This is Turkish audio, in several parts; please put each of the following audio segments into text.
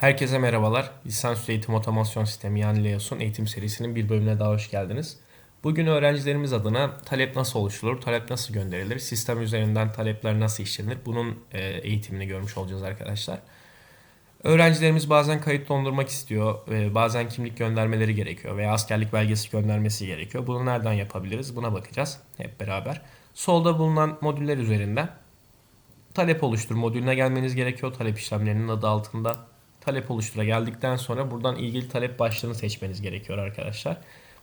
Herkese merhabalar. Lisansüstü Eğitim Otomasyon Sistemi yani LEOS'un eğitim serisinin bir bölümüne daha hoş geldiniz. Bugün öğrencilerimiz adına talep nasıl oluşturulur, talep nasıl gönderilir, sistem üzerinden talepler nasıl işlenir bunun e, eğitimini görmüş olacağız arkadaşlar. Öğrencilerimiz bazen kayıt dondurmak istiyor, e, bazen kimlik göndermeleri gerekiyor veya askerlik belgesi göndermesi gerekiyor. Bunu nereden yapabiliriz buna bakacağız hep beraber. Solda bulunan modüller üzerinden talep oluştur modülüne gelmeniz gerekiyor. Talep işlemlerinin adı altında. Talep oluştura geldikten sonra buradan ilgili talep başlığını seçmeniz gerekiyor arkadaşlar.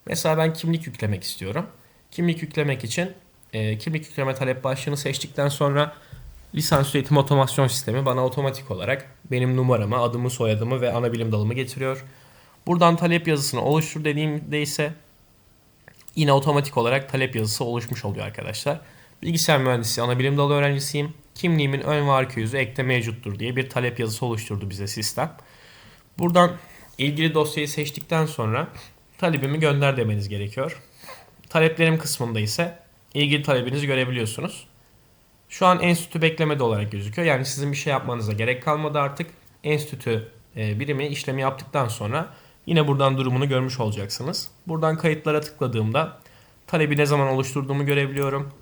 Mesela ben kimlik yüklemek istiyorum. Kimlik yüklemek için e, kimlik yükleme talep başlığını seçtikten sonra lisans eğitim otomasyon sistemi bana otomatik olarak benim numaramı, adımı, soyadımı ve ana bilim dalımı getiriyor. Buradan talep yazısını oluştur dediğimde ise yine otomatik olarak talep yazısı oluşmuş oluyor arkadaşlar. Bilgisayar mühendisi ana bilim dalı öğrencisiyim. Kimliğimin ön ve arka yüzü ekte mevcuttur diye bir talep yazısı oluşturdu bize sistem. Buradan ilgili dosyayı seçtikten sonra talebimi gönder demeniz gerekiyor. Taleplerim kısmında ise ilgili talebinizi görebiliyorsunuz. Şu an enstitü beklemede olarak gözüküyor. Yani sizin bir şey yapmanıza gerek kalmadı artık. Enstitü e, birimi işlemi yaptıktan sonra yine buradan durumunu görmüş olacaksınız. Buradan kayıtlara tıkladığımda talebi ne zaman oluşturduğumu görebiliyorum.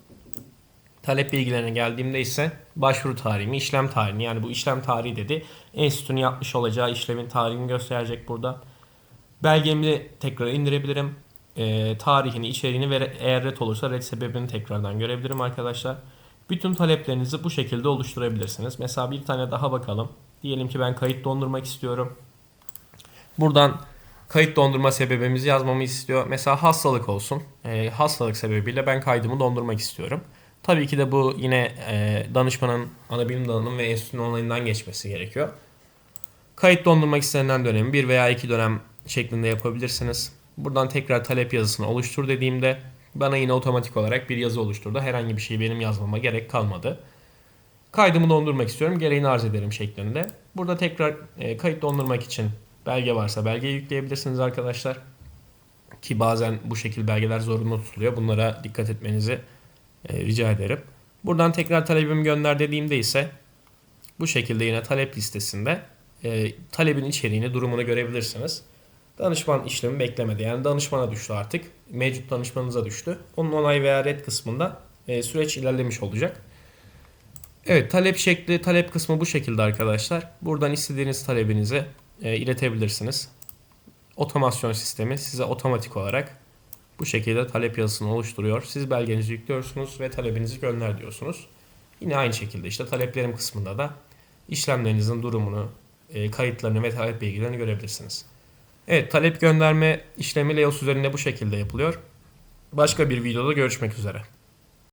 Talep bilgilerine geldiğimde ise başvuru tarihimi, işlem tarihini yani bu işlem tarihi dedi. Enstitünün yapmış olacağı işlemin tarihini gösterecek burada. Belgemi tekrar indirebilirim. Ee, tarihini, içeriğini ve eğer red olursa red sebebini tekrardan görebilirim arkadaşlar. Bütün taleplerinizi bu şekilde oluşturabilirsiniz. Mesela bir tane daha bakalım. Diyelim ki ben kayıt dondurmak istiyorum. Buradan kayıt dondurma sebebimizi yazmamı istiyor. Mesela hastalık olsun. Ee, hastalık sebebiyle ben kaydımı dondurmak istiyorum. Tabii ki de bu yine e, danışmanın ana bilim dalının ve enstitünün onayından geçmesi gerekiyor. Kayıt dondurmak istenilen dönemi bir veya iki dönem şeklinde yapabilirsiniz. Buradan tekrar talep yazısını oluştur dediğimde bana yine otomatik olarak bir yazı oluşturdu. Herhangi bir şeyi benim yazmama gerek kalmadı. Kaydımı dondurmak istiyorum. Gereğini arz ederim şeklinde. Burada tekrar e, kayıt dondurmak için belge varsa belgeyi yükleyebilirsiniz arkadaşlar. Ki bazen bu şekil belgeler zorunlu tutuluyor. Bunlara dikkat etmenizi e, rica ederim. Buradan tekrar talebimi gönder dediğimde ise bu şekilde yine talep listesinde e, talebin içeriğini, durumunu görebilirsiniz. Danışman işlemi beklemedi. Yani danışmana düştü artık. Mevcut danışmanınıza düştü. Onun onay veya red kısmında e, süreç ilerlemiş olacak. Evet talep şekli, talep kısmı bu şekilde arkadaşlar. Buradan istediğiniz talebinizi e, iletebilirsiniz. Otomasyon sistemi size otomatik olarak bu şekilde talep yazısını oluşturuyor. Siz belgenizi yüklüyorsunuz ve talebinizi gönder diyorsunuz. Yine aynı şekilde işte taleplerim kısmında da işlemlerinizin durumunu, e, kayıtlarını ve talep bilgilerini görebilirsiniz. Evet talep gönderme işlemi Leos üzerinde bu şekilde yapılıyor. Başka bir videoda görüşmek üzere.